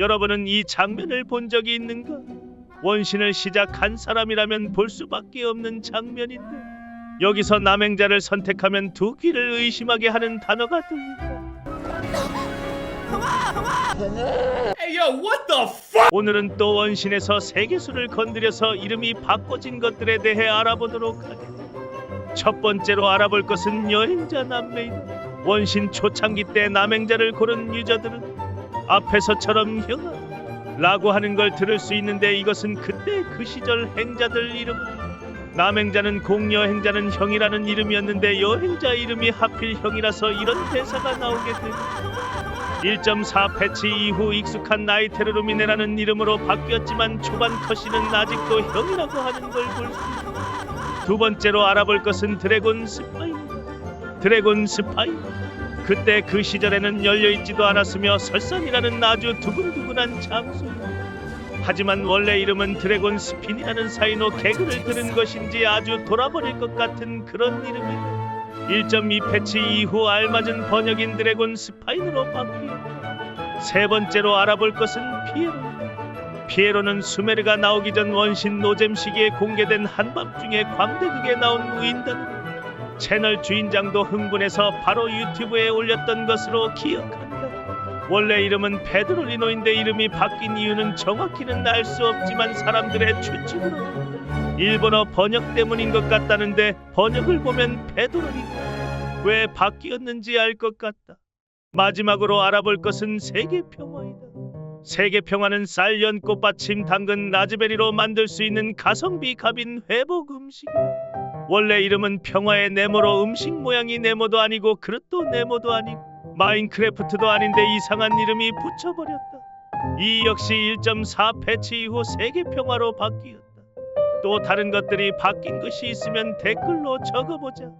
여러분은 이 장면을 본 적이 있는가? 원신을 시작한 사람이라면 볼 수밖에 없는 장면인데 여기서 남행자를 선택하면 두 귀를 의심하게 하는 단어가 들린다. Hey yo, what the fuck? 오늘은 또 원신에서 세계수를 건드려서 이름이 바꿔진 것들에 대해 알아보도록 하겠다. 첫 번째로 알아볼 것은 여행자 남매이다. 원신 초창기 때 남행자를 고른 유저들은 앞에서처럼 형아 라고 하는 걸 들을 수 있는데 이것은 그때 그 시절 행자들 이름 남행자는 공여행자는 형이라는 이름이었는데 여행자 이름이 하필 형이라서 이런 대사가 나오게 됩니다. 1.4 패치 이후 익숙한 나이테르루미네라는 이름으로 바뀌었지만 초반 컷시는 아직도 형이라고 하는 걸 볼 수 있다. 두 번째로 알아볼 것은 드래곤 스파이. 드래곤 스파이. 그때 그 시절에는 열려 있지도 않았으며 설산이라는 아주 두근두근한 장소. 하지만 원래 이름은 드래곤 스핀이라는 사이노 개그를 들은 것인지 아주 돌아버릴 것 같은 그런 이름이다. 1.2 패치 이후 알맞은 번역인 드래곤 스파인으로 바뀌었다. 세 번째로 알아볼 것은 피에로. 피에로는 수메르가 나오기 전 원신 노잼 시기에 공개된 한밤중에 광대극에 나온 우인단. 채널 주인장도 흥분해서 바로 유튜브에 올렸던 것으로 기억한다. 원래 이름은 페드로리노인데 이름이 바뀐 이유는 정확히는 알 수 없지만 사람들의 추측으로 일본어 번역 때문인 것 같다는데 번역을 보면 페드로리노 왜 바뀌었는지 알 것 같다. 마지막으로 알아볼 것은 세계 평화이다. 세계 평화는 쌀, 연, 꽃받침, 당근, 라즈베리로 만들 수 있는 가성비 갑인 회복 음식이다. 원래 이름은 평화의 네모로 음식 모양이 네모도 아니고 그릇도 네모도 아니고 마인크래프트도 아닌데 이상한 이름이 붙여버렸다. 이 역시 1.4 패치 이후 세계 평화로 바뀌었다. 또 다른 것들이 바뀐 것이 있으면 댓글로 적어보자.